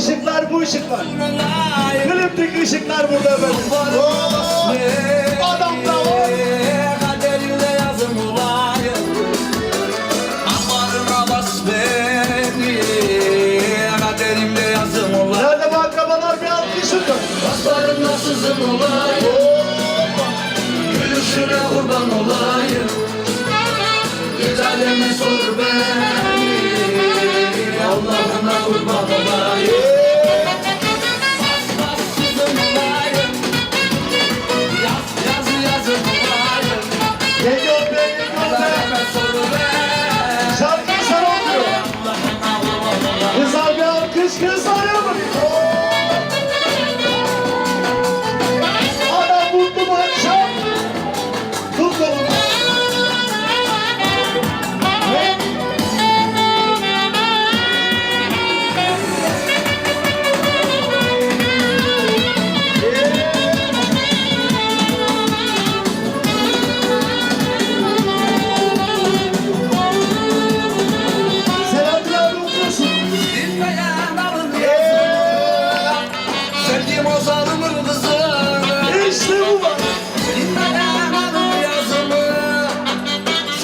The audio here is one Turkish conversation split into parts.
ışıklar bu ışıklar. Kliptik ışıklar burada efendim. Oh! Adam da var. Nerede bu akrabalar bir alkışın da. Baslarında sızım olayım. Gülüşüne kurban olayım. Gece alemi sor beni. Allah'ına kurban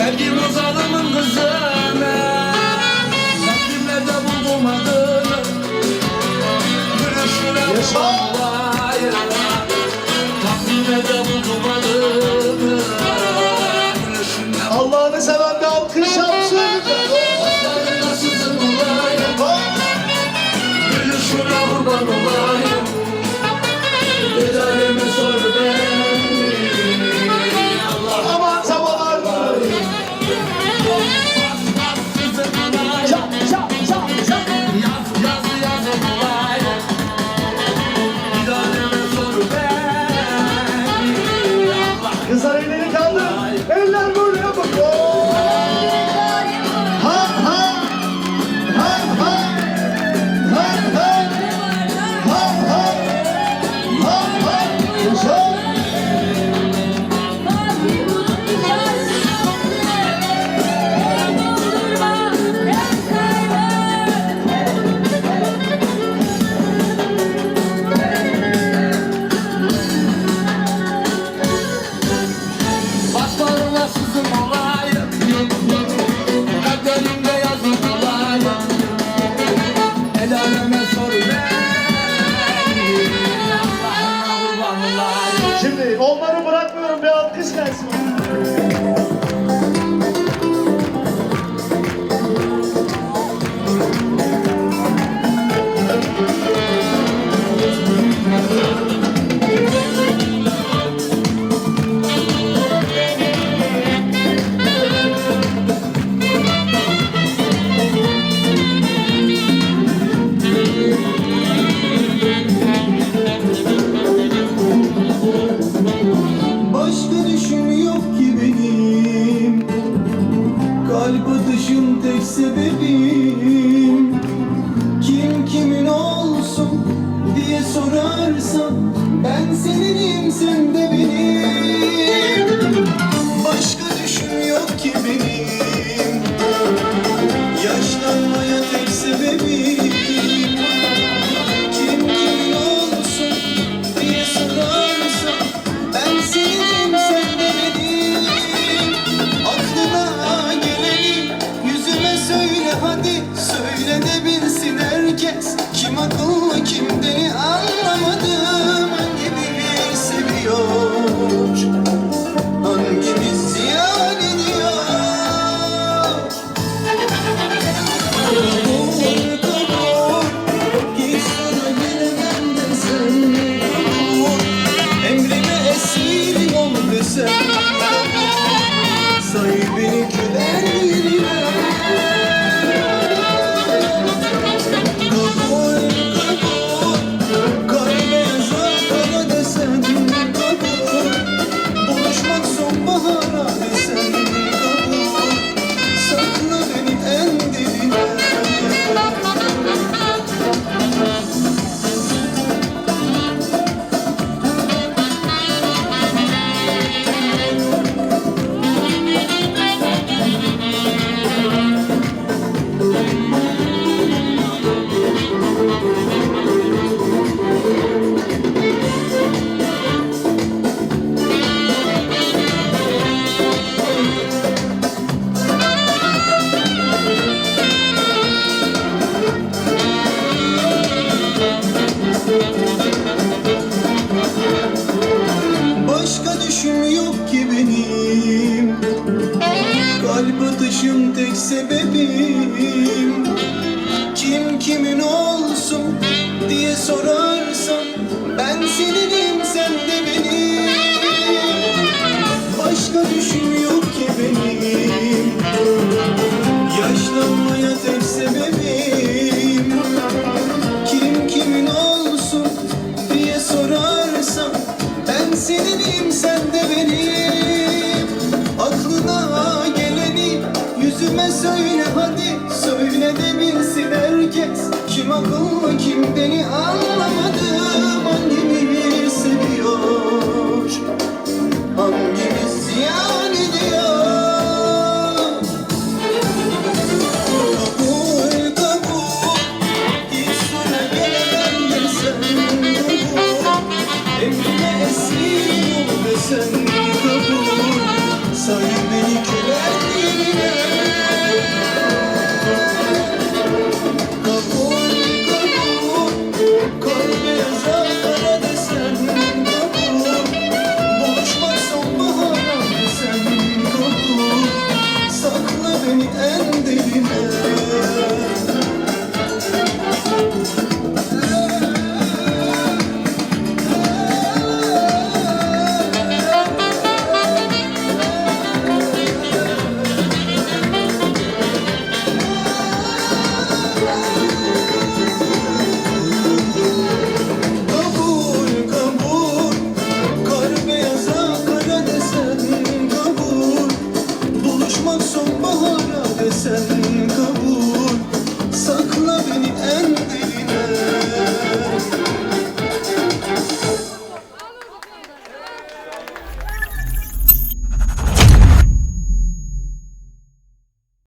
Sevgim o zalimin kızı. el árbol sorarsan Ben seninim sen de benim. Başka düşün yok ki benim. Yaşlanmaya tek sebebim Kim kimin olsun diye sorarsan Ben seninim sen de benim. Aklına geleni yüzüme söyle hadi Söyle de bilsin herkes. Kim akıllı kim deli Başka düşüm yok ki benim. Kalp atışım tek sebebim. Kim kimin olsun diye sorarsan Ben seninim sen de benim. Seninim sen de benim. Aklına geleni yüzüme söyle hadi. Söyle de bilsin herkes. Kim akıllı kim beni anlamadım